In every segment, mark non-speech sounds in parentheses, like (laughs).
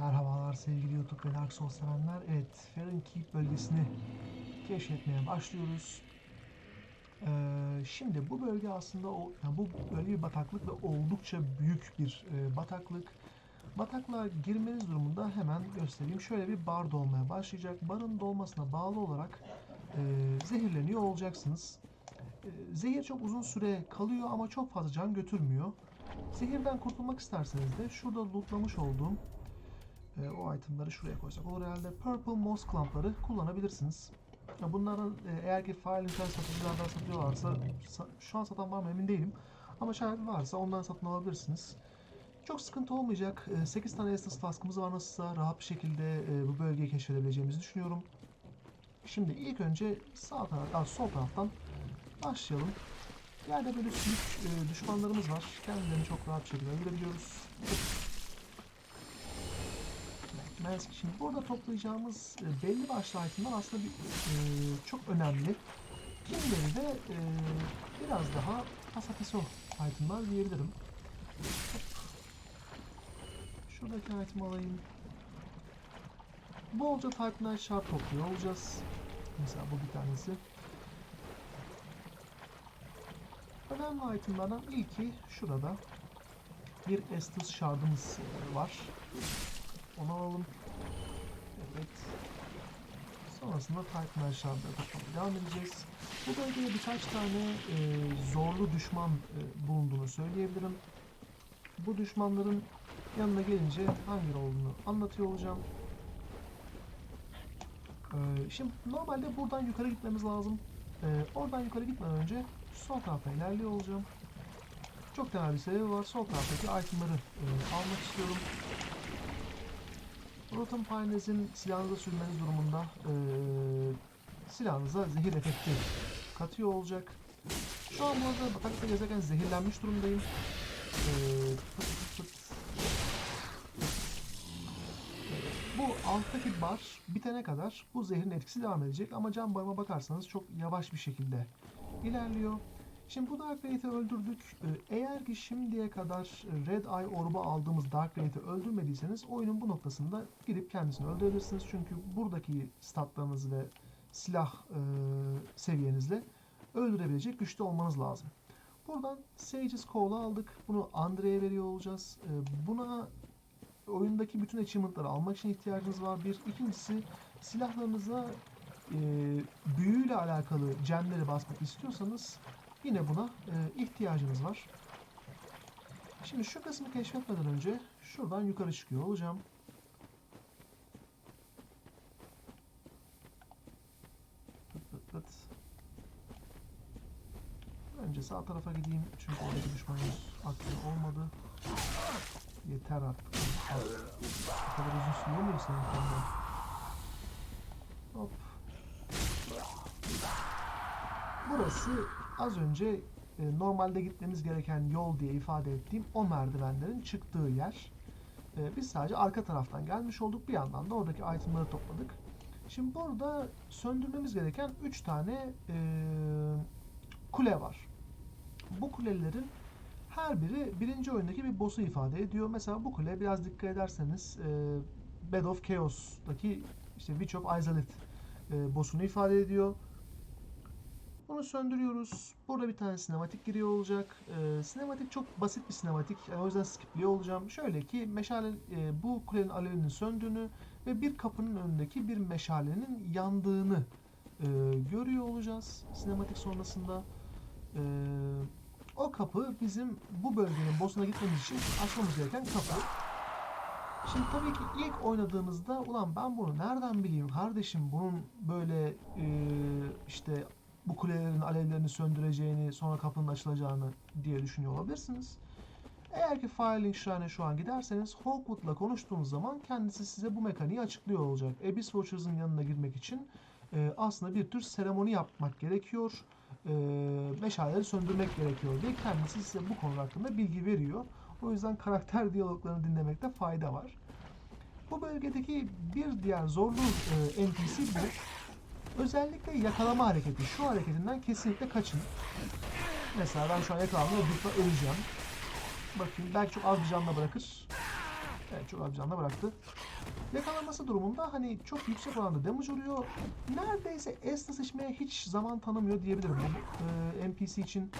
Merhabalar sevgili YouTube ve Dark Souls sevenler. Evet, Fahrenkeep bölgesini keşfetmeye başlıyoruz. Ee, şimdi bu bölge aslında yani bu bölge bir bataklık ve oldukça büyük bir e, bataklık. Bataklığa girmeniz durumunda hemen göstereyim. Şöyle bir bar dolmaya başlayacak. Barın dolmasına bağlı olarak e, zehirleniyor olacaksınız. E, zehir çok uzun süre kalıyor ama çok fazla can götürmüyor. Zehirden kurtulmak isterseniz de şurada lootlamış olduğum e, o itemları şuraya koysak olur herhalde. Purple Moss Clump'ları kullanabilirsiniz. Ya Bunların e, eğer ki Firelink'ten satıcılardan satıyorlarsa sa- şu an satan var mı emin değilim. Ama şayet varsa ondan satın alabilirsiniz. Çok sıkıntı olmayacak. 8 tane Estus Flask'ımız var nasılsa rahat bir şekilde e, bu bölgeyi keşfedebileceğimizi düşünüyorum. Şimdi ilk önce sağ taraf, aa, sol taraftan başlayalım. Yerde böyle sülük e, düşmanlarımız var. Kendilerini çok rahat bir şekilde öldürebiliyoruz. Mask. Şimdi burada toplayacağımız e, belli başlı itemler aslında bir, e, çok önemli. Kimileri de e, biraz daha pasateso itemler diyebilirim. Şuradaki item alayım. Bolca Titanite Shard topluyor olacağız. Mesela bu bir tanesi. Önemli itemlerden ilki şurada. Bir Estus Shard'ımız e, var. Onu alalım. Evet. Sonrasında Titan Shard'ları toplamaya devam edeceğiz. Bu bölgede birkaç tane e, zorlu düşman e, bulunduğunu söyleyebilirim. Bu düşmanların yanına gelince hangi olduğunu anlatıyor olacağım. Ee, şimdi normalde buradan yukarı gitmemiz lazım. Ee, oradan yukarı gitmeden önce sol tarafa ilerliyor olacağım. Çok temel bir sebebi var. Sol taraftaki itemları e, almak istiyorum. Rotten Pines'in silahınıza sürmeniz durumunda e, silahınıza zehir efekti katıyor olacak. Şu an burada batakta gezerken zehirlenmiş durumdayım. E, pıt pıt pıt. Bu alttaki bar bitene kadar bu zehrin etkisi devam edecek ama can barıma bakarsanız çok yavaş bir şekilde ilerliyor. Şimdi bu Dark Wraith'i öldürdük. Ee, Eğer ki şimdiye kadar Red Eye Orb'u aldığımız Dark Wraith'i öldürmediyseniz oyunun bu noktasında gidip kendisini öldürebilirsiniz. Çünkü buradaki statlarınız ve silah e, seviyenizle öldürebilecek güçte olmanız lazım. Buradan Sage's Call'u aldık. Bunu Andre'ye veriyor olacağız. Ee, buna oyundaki bütün achievement'ları almak için ihtiyacınız var. Bir. ikincisi silahlarınıza e, büyüyle alakalı gemleri basmak istiyorsanız yine buna e, ihtiyacınız var. Şimdi şu kısmı keşfetmeden önce şuradan yukarı çıkıyor olacağım. Önce sağ tarafa gideyim çünkü oradaki düşmanımız aktif olmadı. Yeter artık. Bu kadar uzun sürüyor mu senin konuda? Hop. Burası az önce e, normalde gitmemiz gereken yol diye ifade ettiğim o merdivenlerin çıktığı yer. E, biz sadece arka taraftan gelmiş olduk. Bir yandan da oradaki itemları topladık. Şimdi burada söndürmemiz gereken 3 tane e, kule var. Bu kulelerin her biri birinci oyundaki bir boss'u ifade ediyor. Mesela bu kule biraz dikkat ederseniz e, Bed of Chaos'taki işte Witch of Izalith e, boss'unu ifade ediyor. Bunu söndürüyoruz. Burada bir tane sinematik giriyor olacak. E, sinematik çok basit bir sinematik. Yani o yüzden skipliyor olacağım. Şöyle ki meşale e, bu kulenin alevinin söndüğünü ve bir kapının önündeki bir meşalenin yandığını e, görüyor olacağız sinematik sonrasında. E, o kapı bizim bu bölgenin boss'una gitmemiz için açmamız gereken kapı. Şimdi tabii ki ilk oynadığınızda ulan ben bunu nereden bileyim kardeşim bunun böyle e, işte bu kulelerin alevlerini söndüreceğini sonra kapının açılacağını diye düşünüyor olabilirsiniz. Eğer ki Firelink Shrine'e şu an giderseniz Hawkwood'la konuştuğunuz zaman kendisi size bu mekaniği açıklıyor olacak. Abyss Watchers'ın yanına girmek için e, aslında bir tür seremoni yapmak gerekiyor. E, meşaleleri söndürmek gerekiyor diye kendisi size bu konu hakkında bilgi veriyor. O yüzden karakter (laughs) diyaloglarını dinlemekte fayda var. Bu bölgedeki bir diğer zorlu e, NPC bu. Özellikle yakalama hareketi. Şu hareketinden kesinlikle kaçın. Mesela ben şu an yakalandım ve büyük ihtimalle öleceğim. Bakayım belki çok az bir canla bırakır. Evet çok az bir canla bıraktı. Yakalanması durumunda hani çok yüksek oranda damage vuruyor. Neredeyse Estus içmeye hiç zaman tanımıyor diyebilirim bu e, NPC için.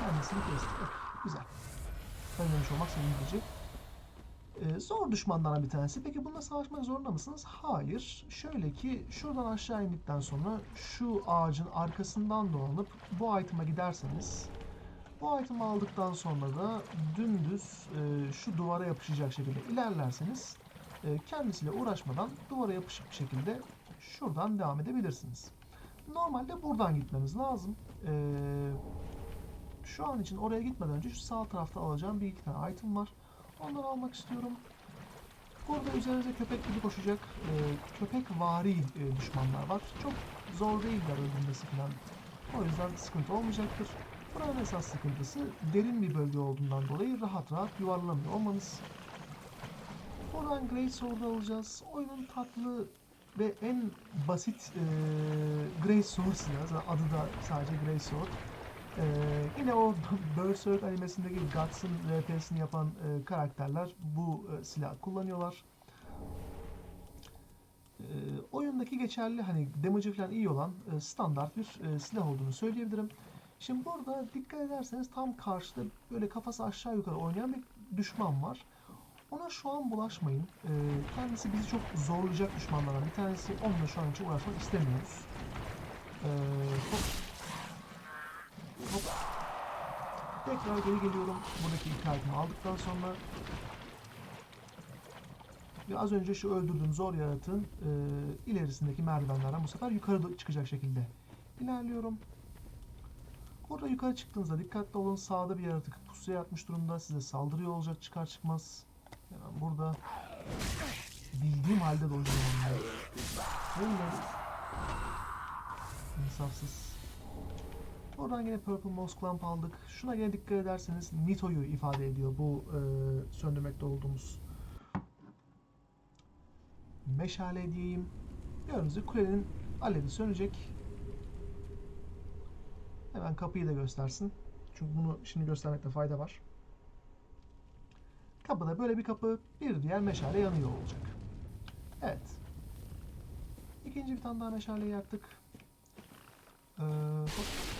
Kendisini kesti. Evet, güzel. Ölmemiş olmak sevindirici. Ee, zor düşmanlardan bir tanesi. Peki bununla savaşmak zorunda mısınız? Hayır. Şöyle ki şuradan aşağı indikten sonra şu ağacın arkasından dolanıp bu item'a giderseniz bu item'ı aldıktan sonra da dümdüz e, şu duvara yapışacak şekilde ilerlerseniz e, kendisiyle uğraşmadan duvara yapışık bir şekilde şuradan devam edebilirsiniz. Normalde buradan gitmemiz lazım. Ee, şu an için oraya gitmeden önce şu sağ tarafta alacağım bir iki tane item var. Onları almak istiyorum. Burada üzerinize köpek gibi koşacak e, köpek vari e, düşmanlar var. Çok zor değiller öldürmesi falan. O yüzden sıkıntı olmayacaktır. Buranın esas sıkıntısı derin bir bölge olduğundan dolayı rahat rahat yuvarlanamıyor olmanız. Buradan Great Sword'u alacağız. Oyunun tatlı ve en basit e, Great Sword silahı. Adı da sadece Great Sword. Ee, yine o (laughs) Berserk animesindeki Guts'ın RP'sini yapan e, karakterler bu e, silah kullanıyorlar. Ee, oyundaki geçerli hani damage'ı falan iyi olan e, standart bir e, silah olduğunu söyleyebilirim. Şimdi burada dikkat ederseniz tam karşıda böyle kafası aşağı yukarı oynayan bir düşman var. Ona şu an bulaşmayın. Ee, kendisi bizi çok zorlayacak düşmanlardan bir tanesi. Onunla şu an için uğraşmak istemiyoruz. Ee, hop. Tekrar geri geliyorum. Buradaki işaretimi aldıktan sonra ve az önce şu öldürdüğüm zor yaratığın e, ilerisindeki merdivenlerden bu sefer yukarı çıkacak şekilde ilerliyorum. Burada yukarı çıktığınızda dikkatli olun. Sağda bir yaratık pusuya yatmış durumda. Size saldırıyor olacak çıkar çıkmaz. Hemen burada bildiğim halde doldurmam lazım. İnsafsız. Oradan yine Purple Moss Clamp aldık. Şuna gene dikkat ederseniz Nito'yu ifade ediyor bu e, söndürmekte olduğumuz meşale diyeyim. Gördüğünüz gibi kulenin alevi sönecek. Hemen kapıyı da göstersin. Çünkü bunu şimdi göstermekte fayda var. Kapıda böyle bir kapı, bir diğer meşale yanıyor olacak. Evet. İkinci bir tane daha meşale yaktık. Ee.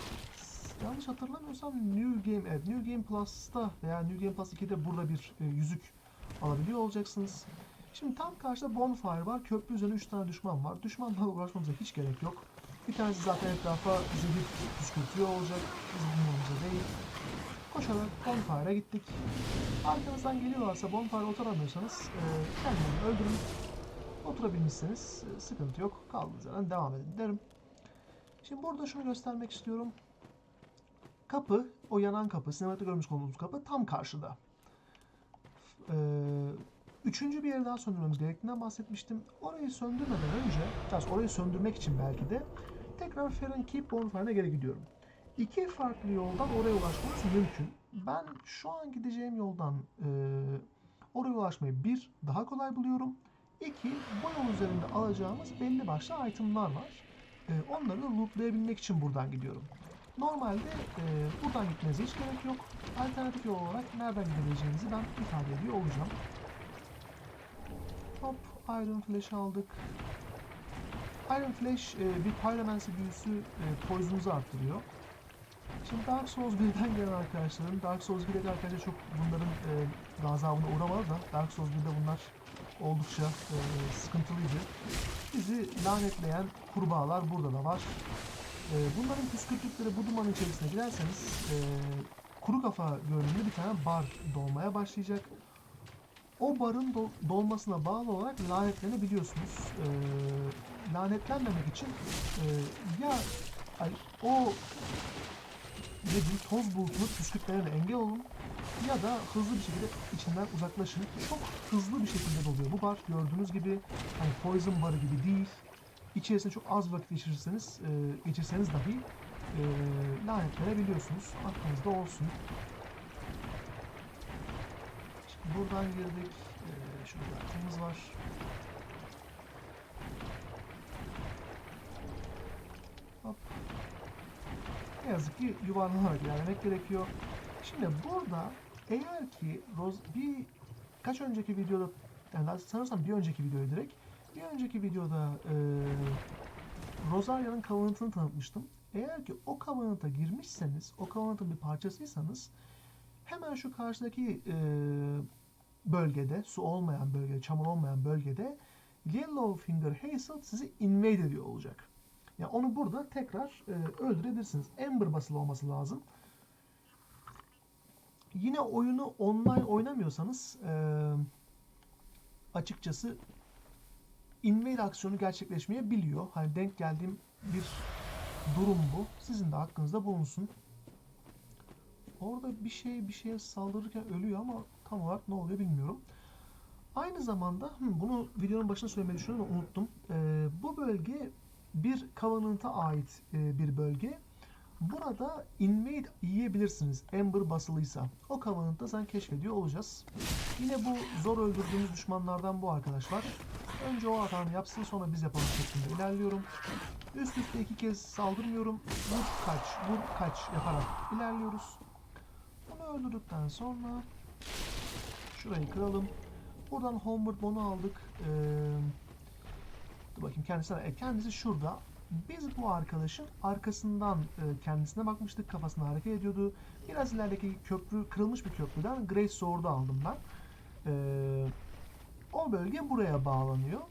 Yanlış hatırlamıyorsam New Game, evet New Game Plus'ta veya New Game Plus 2'de burada bir e, yüzük alabiliyor olacaksınız. Şimdi tam karşıda Bonfire var. Köprü üzerinde 3 tane düşman var. Düşmanlarla uğraşmamıza hiç gerek yok. Bir tanesi zaten etrafa zehir püskürtüyor olacak. Bizim bulmamıza değil. Koşarak Bonfire'a gittik. Arkanızdan geliyorlarsa Bonfire oturamıyorsanız e, kendilerini öldürün. Oturabilmişseniz e, sıkıntı yok. Kaldığınız yerden devam edin derim. Şimdi burada şunu göstermek istiyorum. Kapı, o yanan kapı, sinematikte görmüş olduğunuz kapı tam karşıda. Ee, üçüncü bir yeri daha söndürmemiz gerektiğinden bahsetmiştim. Orayı söndürmeden önce, biraz orayı söndürmek için belki de tekrar Ferren Keep Bonfire'a geri gidiyorum. İki farklı yoldan oraya ulaşmanız mümkün. Ben şu an gideceğim yoldan e, oraya ulaşmayı bir, daha kolay buluyorum. İki, bu yol üzerinde alacağımız belli başlı itemlar var. E, onları lootlayabilmek için buradan gidiyorum. Normalde e, buradan gitmenize hiç gerek yok. Alternatif yol olarak nereden gidebileceğinizi ben ifade ediyor olacağım. Hop, Iron Flash aldık. Iron Flash e, bir Pyromancy büyüsü e, poison'unuzu arttırıyor. Şimdi Dark Souls 1'den gelen arkadaşların, Dark Souls 1'deki arkadaşlar çok bunların e, gazabına uğramadı da Dark Souls 1'de bunlar oldukça e, sıkıntılıydı. Bizi lanetleyen kurbağalar burada da var. E, bunların püskürttükleri bu dumanın içerisine girerseniz e, kuru kafa görünümlü bir tane bar dolmaya başlayacak. O barın do- dolmasına bağlı olarak lanetlenebiliyorsunuz. E, lanetlenmemek için e, ya ay, o ne diyeyim, toz bulutunu püskürtmelerine engel olun ya da hızlı bir şekilde içinden uzaklaşın. Çok hızlı bir şekilde doluyor bu bar. Gördüğünüz gibi hani poison barı gibi değil. İçerisinde çok az vakit geçirirseniz, e, geçirseniz dahi e, lanetlenebiliyorsunuz. Aklınızda olsun. Şimdi buradan girdik. E, şurada hakkımız var. Hop. Ne yazık ki yuvarlanarak ilerlemek gerekiyor. Şimdi burada eğer ki Roz bir kaç önceki videoda yani sanırsam bir önceki videoyu direkt bir önceki videoda e, Rosaria'nın Covenant'ını tanıtmıştım. Eğer ki o Covenant'a girmişseniz, o Covenant'ın bir parçasıysanız hemen şu karşıdaki e, bölgede, su olmayan bölgede, çamur olmayan bölgede Yellowfinger Hazel sizi invade ediyor olacak. Yani onu burada tekrar e, öldürebilirsiniz. Ember basılı olması lazım. Yine oyunu online oynamıyorsanız e, açıkçası invade aksiyonu gerçekleşmeyebiliyor. Hani denk geldiğim bir durum bu. Sizin de hakkınızda bulunsun. Orada bir şey bir şeye saldırırken ölüyor ama tam olarak ne oluyor bilmiyorum. Aynı zamanda bunu videonun başında söylemeyi düşünüyorum ama unuttum. Ee, bu bölge bir Covenant'a ait e, bir bölge. Burada invade yiyebilirsiniz Ember basılıysa. O Covenant'ta sen keşfediyor olacağız. Yine bu zor öldürdüğümüz düşmanlardan bu arkadaşlar. Önce o hatanı yapsın sonra biz yapalım şeklinde ilerliyorum. Üst üste iki kez saldırmıyorum. Vur kaç, vur kaç yaparak ilerliyoruz. Bunu öldürdükten sonra şurayı kıralım. Buradan Homeward Bone'u aldık. Ee, dur bakayım kendisine. E, kendisi şurada. Biz bu arkadaşın arkasından e, kendisine bakmıştık. Kafasını hareket ediyordu. Biraz ilerideki köprü, kırılmış bir köprüden Great Sword'u aldım ben. Ee, o bölge buraya bağlanıyor.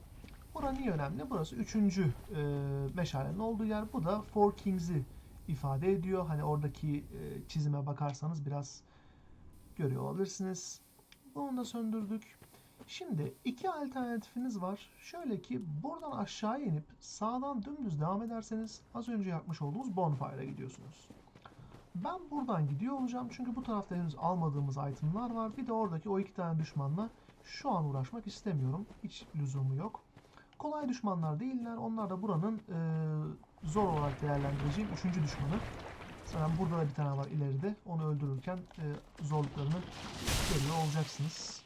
Bura niye önemli? Burası üçüncü e, meşalenin olduğu yer. Bu da Four Kings'i ifade ediyor. Hani oradaki e, çizime bakarsanız biraz görüyor olabilirsiniz. Bunu da söndürdük. Şimdi iki alternatifiniz var. Şöyle ki buradan aşağı inip sağdan dümdüz devam ederseniz az önce yapmış olduğumuz bonfire'a gidiyorsunuz. Ben buradan gidiyor olacağım çünkü bu tarafta henüz almadığımız itemlar var. Bir de oradaki o iki tane düşmanla şu an uğraşmak istemiyorum. Hiç lüzumu yok. Kolay düşmanlar değiller. Onlar da buranın e, zor olarak değerlendireceğim üçüncü düşmanı. Zaten burada da bir tane var ileride. Onu öldürürken e, zorluklarını görüyor olacaksınız.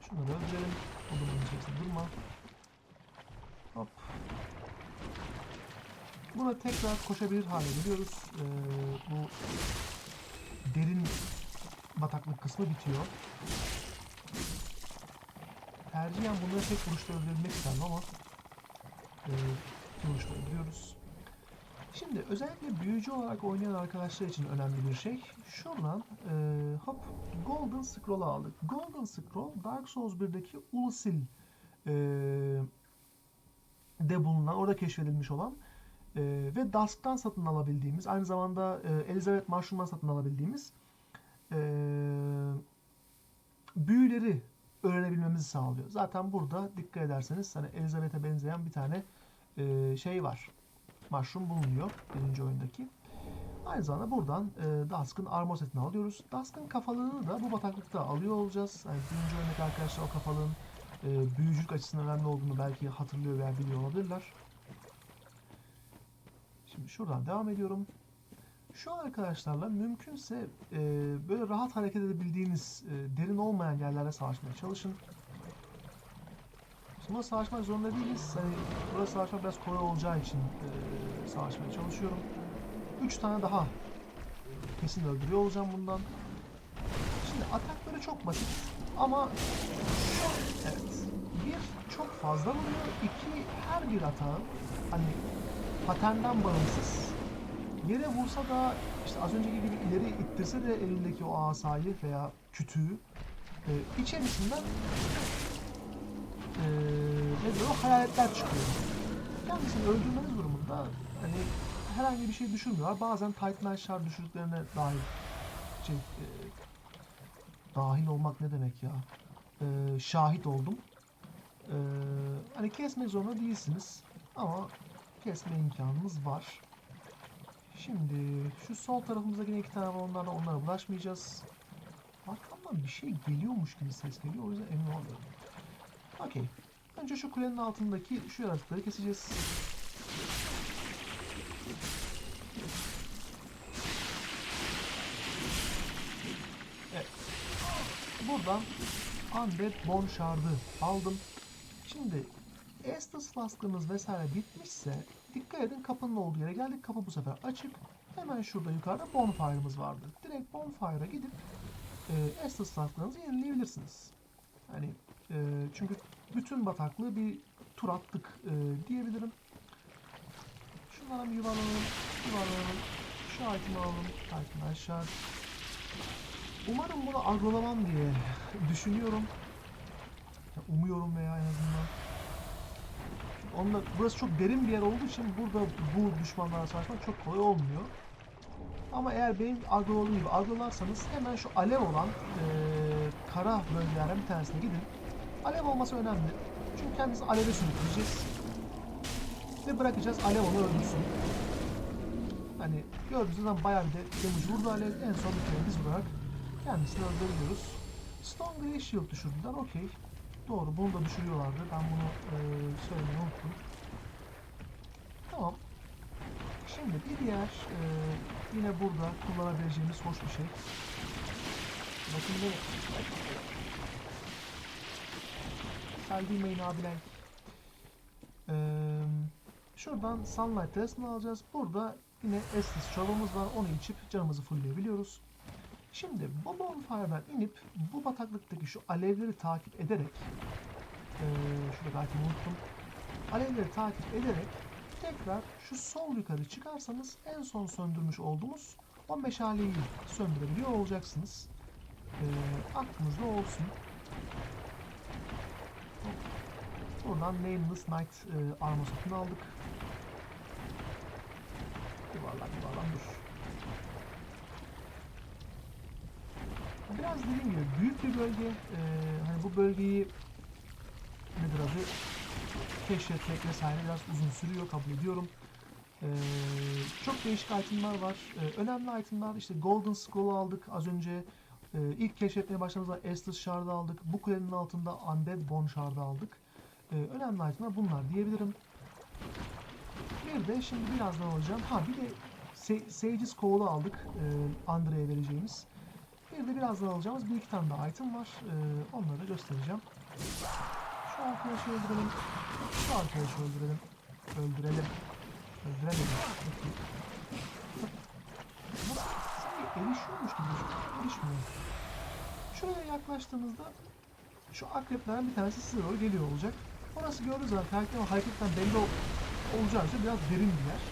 Şunları öldürelim. Odunun içerisinde durma. Hop. Buna tekrar koşabilir hale geliyoruz. Ee, bu derin bataklık kısmı bitiyor. Tercihen bunları tek vuruşta öldürebilmek isterdim ama e, vuruşta öldürüyoruz. Şimdi özellikle büyücü olarak oynayan arkadaşlar için önemli bir şey. Şuradan e, hop Golden Scroll'u aldık. Golden Scroll Dark Souls 1'deki Ulsil e, de bulunan, orada keşfedilmiş olan e, ve Dusk'tan satın alabildiğimiz, aynı zamanda e, Elizabeth Mushroom'dan satın alabildiğimiz e, büyüleri öğrenebilmemizi sağlıyor. Zaten burada dikkat ederseniz hani Elizabeth'e benzeyen bir tane e, şey var. Mushroom bulunuyor birinci oyundaki. Aynı zamanda buradan e, Dusk'ın armor setini alıyoruz. Dusk'ın kafalığını da bu bataklıkta alıyor olacağız. Yani birinci oyundaki arkadaşlar o kafalığın e, büyücülük açısından önemli olduğunu belki hatırlıyor veya biliyor olabilirler. Şimdi şuradan devam ediyorum. Şu arkadaşlarla mümkünse e, böyle rahat hareket edebildiğiniz e, derin olmayan yerlerde savaşmaya çalışın. Şimdi savaşmak zorunda değiliz. Hani burada savaşmak biraz kolay olacağı için e, savaşmaya çalışıyorum. 3 tane daha kesin öldürüyor olacağım bundan. Şimdi atakları çok basit ama evet. Bir çok fazla vuruyor. İki her bir atağın hani patenden bağımsız yere vursa da işte az önceki gibi ileri ittirse de elindeki o asayı veya kütüğü e, içerisinden e, ne diyor o hayaletler çıkıyor. Kendisini öldürmeniz durumunda hani herhangi bir şey düşürmüyorlar. Bazen Titan Shard düşürdüklerine dahil şey, e, dahil olmak ne demek ya? E, şahit oldum. E, hani kesmek zorunda değilsiniz ama kesme imkanımız var. Şimdi şu sol tarafımızda yine iki tane var onlarla onlara bulaşmayacağız. Arkamdan bir şey geliyormuş gibi ses geliyor o yüzden emin olamıyorum. Okey. Önce şu kulenin altındaki şu yaratıkları keseceğiz. Evet. Buradan Undead Bone Shard'ı aldım. Şimdi Estus Flask'ımız vesaire bitmişse dikkat edin kapının olduğu yere geldik. Kapı bu sefer açık. Hemen şurada yukarıda bonfire'ımız vardı. Direkt bonfire'a gidip e, Estus startlarınızı yenileyebilirsiniz. Hani e, çünkü bütün bataklığı bir tur attık e, diyebilirim. Şunlara bir yuvarlanalım, yuvarlanalım. Şu item'i alalım, aşağı. Umarım bunu agrolamam diye düşünüyorum. Umuyorum veya en azından. Çünkü onunla, burası çok derin bir yer olduğu için burada bu düşmanlarla savaşmak çok kolay olmuyor. Ama eğer benim agroladığım gibi agrolarsanız hemen şu alev olan eee, kara bölgelerden bir tanesine gidin. Alev olması önemli. Çünkü kendimizi aleve sürükleyeceğiz. Ve bırakacağız alev onu öldürsün. Hani gördüğünüz zaman bayağı bir de damage vurdu alev. En son bir kere biz vurarak kendisini öldürüyoruz. Stone Grey Shield düşürdüler. Okey. Doğru bunu da düşürüyorlardı. Ben bunu eee söylemeyi unuttum. Tamam. Şimdi bir diğer eee, yine burada kullanabileceğimiz hoş bir şey. Bakın bu. Selbilmeyin abiler. Eee, şuradan Sunlight Terrace'ını alacağız. Burada yine Estes çorbamız var. Onu içip canımızı fullleyebiliyoruz. Şimdi bu bonfire'dan inip bu bataklıktaki şu alevleri takip ederek eee şurada belki unuttum. Alevleri takip ederek tekrar şu sol yukarı çıkarsanız en son söndürmüş olduğumuz o meşaleyi söndürebiliyor olacaksınız. Ee, aklınızda olsun. Buradan Nameless Knight e, armor satın aldık. Yuvarlan yuvarlan dur. Biraz dediğim gibi büyük bir bölge. Ee, hani bu bölgeyi nedir adı? keşfetmek vesaire biraz uzun sürüyor kabul ediyorum. Ee, çok değişik itemlar var. Ee, önemli itemlar işte Golden Scroll aldık az önce. Ee, ilk keşfetmeye başladığımızda Estus Shard'ı aldık. Bu kulenin altında Undead Bone Shard'ı aldık. Ee, önemli itemler bunlar diyebilirim. Bir de şimdi birazdan alacağım. Ha bir de Sage's Call'u aldık. E, Andre'ye vereceğimiz. Bir de birazdan alacağımız bir iki tane daha item var. Ee, onları da göstereceğim. Şu arkadaşı öldürelim. Şu arkadaşı öldürelim. Öldürelim. Öldürelim. Sanki erişiyormuş gibi. Erişmiyor. Şuraya yaklaştığımızda şu akreplerden bir tanesi size doğru geliyor olacak. Orası gördüğünüz zaman karakterin hareketten belli ol olacağı için biraz derin bir yer.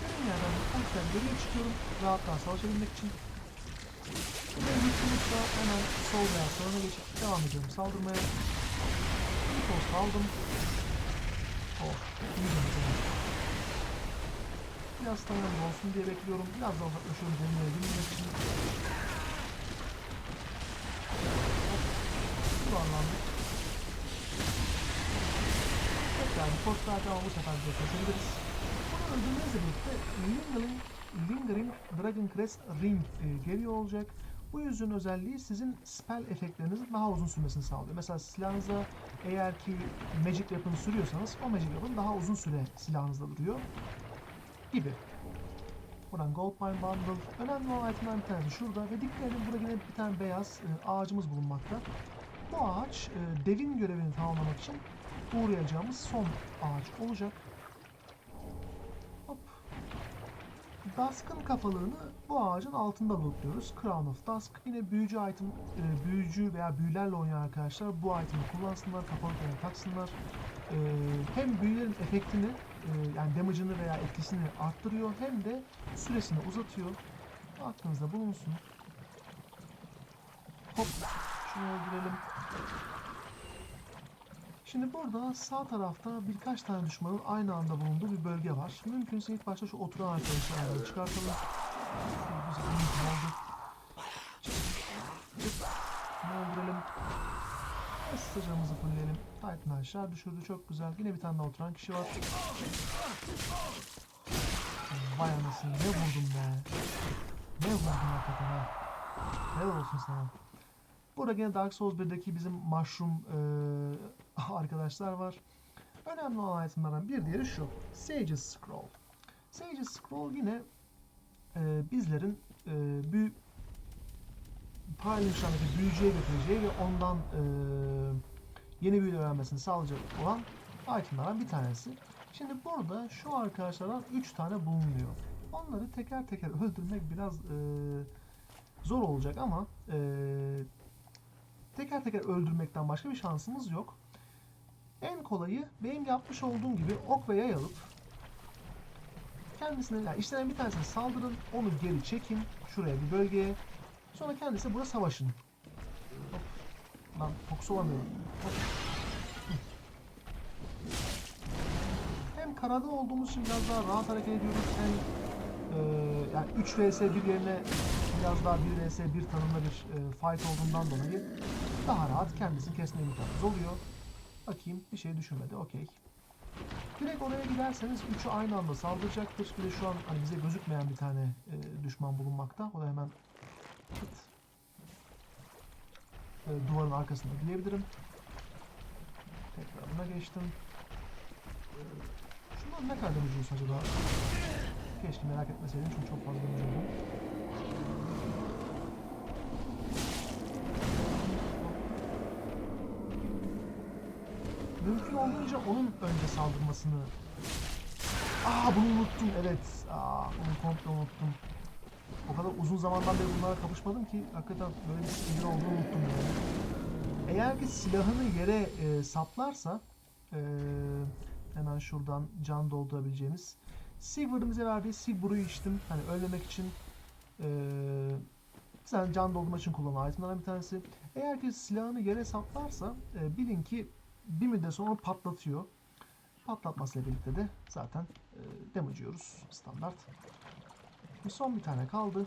Derin yerden hafiften geriye çıkıyorum. Rahatlığa savaşabilmek için. Ve yıkılıkla hemen sol veya sağına geçip devam ediyorum saldırmaya. Bir post aldım. Oh, iyi döneceğim. Biraz tanrım olsun diye bekliyorum. Biraz daha uzaklaşıyorum deniyor bilmek için. Hop, Yuvarlandık. Tekrar bir post zaten ama bu sefer de kesebiliriz. Bunu öldürmemizle birlikte Lingering, Lingering Dragon Crest Ring e, geliyor olacak. Bu yüzün özelliği sizin spell efektlerinizin daha uzun sürmesini sağlıyor. Mesela silahınıza eğer ki Magic Weapon sürüyorsanız o Magic Weapon daha uzun süre silahınızda duruyor gibi. Buradan Gold Mine Bundle. Önemli olan itemler bir tanesi şurada ve dikkat edin burada yine bir tane beyaz e, ağacımız bulunmakta. Bu ağaç e, devin görevini tamamlamak için uğrayacağımız son ağaç olacak. Hop. Dusk'ın kafalığını bu ağacın altında lootluyoruz. Crown of Dusk. Yine büyücü item, e, büyücü veya büyülerle oynayan arkadaşlar bu itemi kullansınlar, kafalıklarına taksınlar. E, hem büyülerin efektini, e, yani damage'ını veya etkisini arttırıyor hem de süresini uzatıyor. Aklınızda bulunsun. Hop, şunu öldürelim. Şimdi burada sağ tarafta birkaç tane düşmanın aynı anda bulunduğu bir bölge var. Mümkünse ilk başta şu oturan arkadaşlardan çıkartalım. Mümkün oldu. Çık, çık. Bunu öldürelim. Isıtacağımızı fulleyelim. Titan aşağı düşürdü çok güzel. Yine bir tane oturan kişi var. Vay anasını ne vurdum be. Ne vurdum hakikaten ha. Helal olsun sana. Burada yine Dark Souls 1'deki bizim mushroom eee, (laughs) arkadaşlar var. Önemli olan itemlerden bir diğeri şu. Sage's Scroll. Sage's Scroll yine eee, bizlerin eee büyü paylaşımdaki büyücüye götüreceği ve ondan eee, yeni büyü öğrenmesini sağlayacak olan itemlerden bir tanesi. Şimdi burada şu arkadaşlardan 3 tane bulunuyor. Onları teker teker öldürmek biraz e, zor olacak ama e, teker teker öldürmekten başka bir şansımız yok. En kolayı benim yapmış olduğum gibi ok ve yay alıp kendisine yani işlenen bir tanesine saldırın, onu geri çekin şuraya bir bölgeye. Sonra kendisi burada savaşın. Hop. Lan fokus olamıyorum. Hem karada olduğumuz için biraz daha rahat hareket ediyoruz hem e, yani 3 vs 1 yerine biraz daha 1 vs 1 tanımda bir e, fight olduğundan dolayı daha rahat kendisini kesme imkanımız oluyor. Bakayım bir şey düşürmedi. Okey. Direkt oraya giderseniz üçü aynı anda saldıracaktır. Bir de şu an hani bize gözükmeyen bir tane e, düşman bulunmakta. O da hemen pıt, e, duvarın arkasında diyebilirim. Tekrar buna geçtim. E, şunlar ne kadar damage'liyorsun acaba? Keşke merak etmeseydim çünkü çok fazla aldım. Mümkün olduğunca onun önce saldırmasını... Aa bunu unuttum evet. Aa onu komple unuttum. O kadar uzun zamandan beri bunlara kapışmadım ki hakikaten böyle bir sinir olduğunu unuttum yani. Eğer ki silahını yere e, saplarsa e, hemen şuradan can doldurabileceğimiz Sigvard'ın bize verdiği Sigbur'u içtim. Hani ölmemek için e, sen can doldurmak için kullanılan itemlerden bir tanesi. Eğer ki silahını yere saplarsa e, bilin ki bir müddet sonra patlatıyor. Patlatmasıyla birlikte de zaten e, damage yiyoruz standart. Şimdi son bir tane kaldı.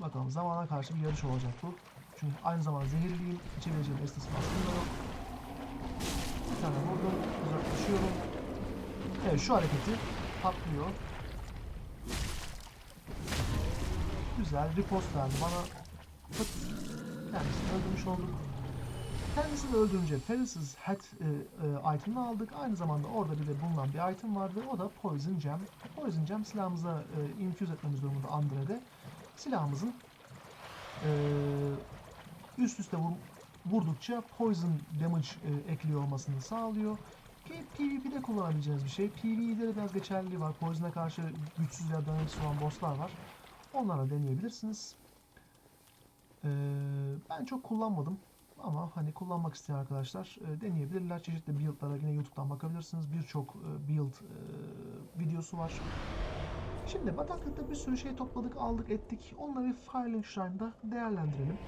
Bakalım zamana karşı bir yarış olacak bu. Çünkü aynı zamanda zehirliyim. İçebileceğim estes baskım da yok. Bir tane vurdum. Uzaklaşıyorum. Evet şu hareketi patlıyor. Güzel. Ripost verdi bana. Pıt. Kendisini öldürmüş olduk. Kendisini öldürünce Ferris's Hat e, e, item'ını aldık. Aynı zamanda orada bir de bulunan bir item vardı. O da Poison Gem. Poison Gem silahımıza e, infuse etmemiz durumunda Andre'de. Silahımızın e, üst üste vur, vurdukça Poison Damage e, ekliyor olmasını sağlıyor. Ki PvP'de kullanabileceğiniz bir şey. PvE'de de biraz geçerliliği var. Poison'a karşı güçsüz ya dayanıksız olan bosslar var. Onlarla deneyebilirsiniz. Ee, ben çok kullanmadım ama hani kullanmak isteyen arkadaşlar e, deneyebilirler. Çeşitli build'lara yine YouTube'dan bakabilirsiniz. Birçok e, build e, videosu var. Şimdi bataklıkta bir sürü şey topladık, aldık, ettik. Onları bir Firelink Shrine'da değerlendirelim.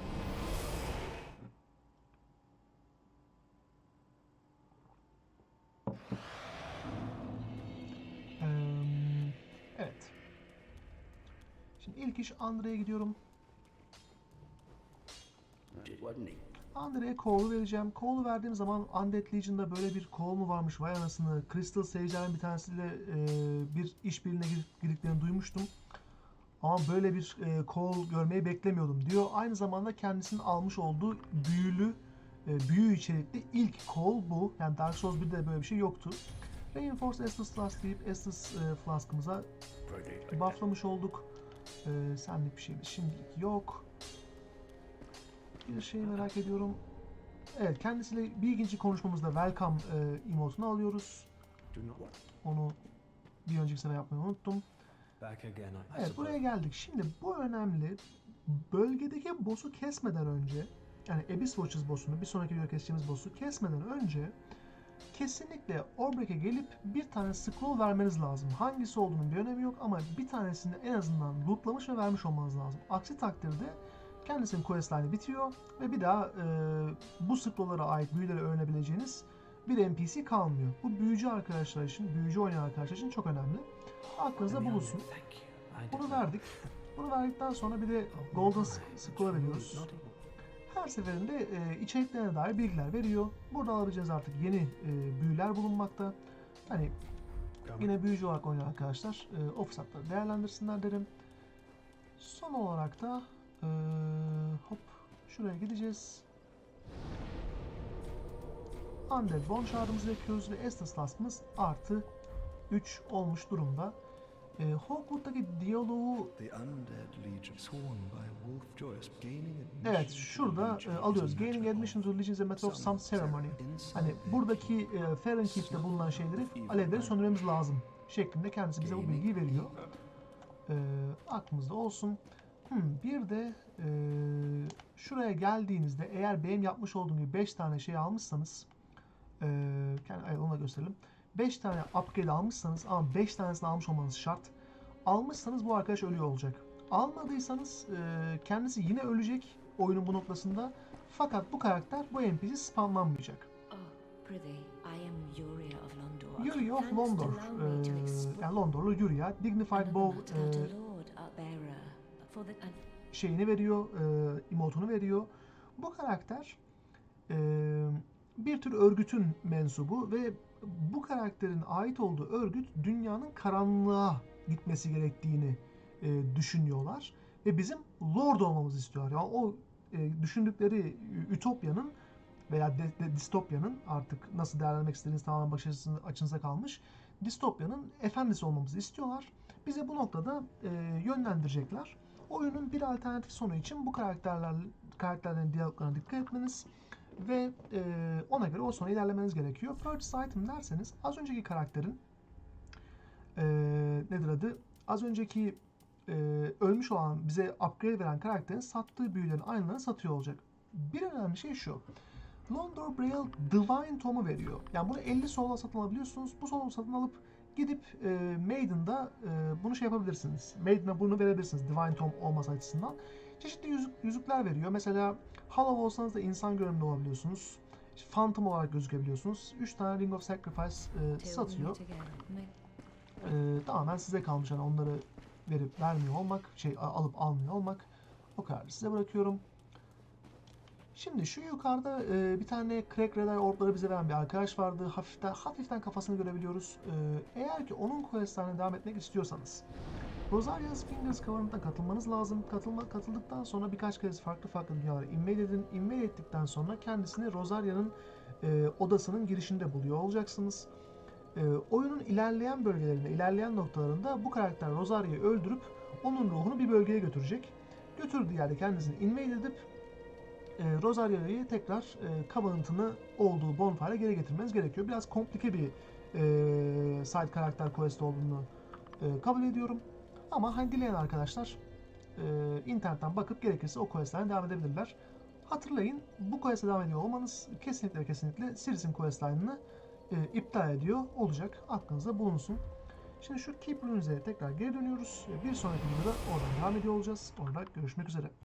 Evet. Şimdi ilk iş Andre'ye gidiyorum. he? Andre'ye Cole'u vereceğim. Cole'u verdiğim zaman Undead Legion'da böyle bir Cole mu varmış vay anasını. Crystal Sage'lerin bir tanesiyle e, bir işbirliğine girdiklerini duymuştum. Ama böyle bir e, Cole görmeyi beklemiyordum diyor. Aynı zamanda kendisinin almış olduğu büyülü, e, büyü içerikli ilk Cole bu. Yani Dark Souls 1'de böyle bir şey yoktu. Reinforced Estus Flask deyip Estus e, Flask'ımıza bufflamış olduk. Ee, senlik bir şeyimiz şimdilik yok. Bir şey merak ediyorum. Evet kendisiyle bir ikinci konuşmamızda welcome e, emotunu alıyoruz. Onu bir önceki sene yapmayı unuttum. Evet buraya geldik. Şimdi bu önemli. Bölgedeki boss'u kesmeden önce yani Abyss Watchers boss'unu bir sonraki videoda keseceğimiz boss'u kesmeden önce kesinlikle Orbrek'e gelip bir tane scroll vermeniz lazım. Hangisi olduğunun bir önemi yok ama bir tanesini en azından lootlamış ve vermiş olmanız lazım. Aksi takdirde kendisinin questline'i bitiyor ve bir daha e, bu scroll'lara ait büyüleri öğrenebileceğiniz bir NPC kalmıyor. Bu büyücü arkadaşlar için, büyücü oynayan arkadaşlar için çok önemli. Aklınızda bulunsun. Bunu verdik. Bunu verdikten sonra bir de Golden Scroll'a veriyoruz. Her seferinde e, içeriklerine dair bilgiler veriyor. Burada alabileceğiz artık yeni e, büyüler bulunmakta. Hani yine büyücü olarak oynayan arkadaşlar e, o fırsatları değerlendirsinler derim. Son olarak da e, hop şuraya gideceğiz. Undead Bone Shard'ımızı ekliyoruz ve Estus Last'ımız artı 3 olmuş durumda. E, Hogwarts'taki diyaloğu Evet şurada e, alıyoruz. Gaining admission to Legion is a matter of some ceremony. Hani buradaki e, Fahrenheit'te bulunan şeyleri alevleri söndürmemiz lazım şeklinde kendisi bize bu bilgiyi veriyor. E, aklımızda olsun. Hmm, bir de e, şuraya geldiğinizde eğer benim yapmış olduğum gibi 5 tane şey almışsanız e, kendi, evet, onu da gösterelim. 5 tane upgrade almışsanız ama 5 tanesini almış olmanız şart. Almışsanız bu arkadaş ölüyor olacak. Almadıysanız e, kendisi yine ölecek oyunun bu noktasında. Fakat bu karakter bu NPC spamlanmayacak. Oh. Yuri of Londor, e, yani Londorlu Yuria, Dignified Bow e, şeyini veriyor, e, emotunu veriyor. Bu karakter e, bir tür örgütün mensubu ve bu karakterin ait olduğu örgüt dünyanın karanlığa gitmesi gerektiğini e, düşünüyorlar ve bizim Lord olmamızı istiyorlar. Yani o e, düşündükleri Ütopya'nın veya de, de- distopyanın artık nasıl değerlendirmek istediğiniz tamamen bakış açınıza, kalmış. Distopyanın efendisi olmamızı istiyorlar. Bize bu noktada e, yönlendirecekler. Oyunun bir alternatif sonu için bu karakterler karakterlerin diyaloglarına dikkat etmeniz ve e, ona göre o sona ilerlemeniz gerekiyor. Purchase item derseniz az önceki karakterin e, nedir adı? Az önceki e, ölmüş olan bize upgrade veren karakterin sattığı büyülerin aynılarını satıyor olacak. Bir önemli şey şu. Londor Braille Divine Tom'u veriyor. Yani bunu 50 sola satın alabiliyorsunuz. Bu solu satın alıp gidip e, Maiden'da e, bunu şey yapabilirsiniz. Maiden'a bunu verebilirsiniz Divine Tom olması açısından. Çeşitli yüzük, yüzükler veriyor. Mesela Hollow olsanız da insan görünümlü olabiliyorsunuz. İşte Phantom olarak gözükebiliyorsunuz. 3 tane Ring of Sacrifice e, satıyor. Ee, tamamen size kalmış yani onları verip vermiyor olmak, şey alıp almıyor olmak. O kadar size bırakıyorum. Şimdi şu yukarıda e, bir tane Crack Red Eye orbları bize veren bir arkadaş vardı. Hafiften hafiften kafasını görebiliyoruz. Ee, eğer ki onun questlerine devam etmek istiyorsanız Rosaria's Fingers Covenant'a katılmanız lazım. Katılma, katıldıktan sonra birkaç kez farklı farklı dünyalara invade edin. Invade ettikten sonra kendisini Rosaria'nın e, odasının girişinde buluyor olacaksınız. E, oyunun ilerleyen bölgelerinde, ilerleyen noktalarında bu karakter Rosaria'yı öldürüp onun ruhunu bir bölgeye götürecek. Götürdüğü yerde kendisini invade edip e, Rosaria'yı tekrar e, Covenant'ını olduğu bonfire'a geri getirmeniz gerekiyor. Biraz komplike bir e, side karakter quest olduğunu e, kabul ediyorum. Ama hani dileyen arkadaşlar e, internetten bakıp gerekirse o questlerine devam edebilirler. Hatırlayın bu quest'e devam ediyor olmanız kesinlikle kesinlikle Siris'in questline'ını e, iptal ediyor olacak. Aklınızda bulunsun. Şimdi şu Keep Runes'e tekrar geri dönüyoruz. Bir sonraki videoda oradan devam ediyor olacağız. Orada görüşmek üzere.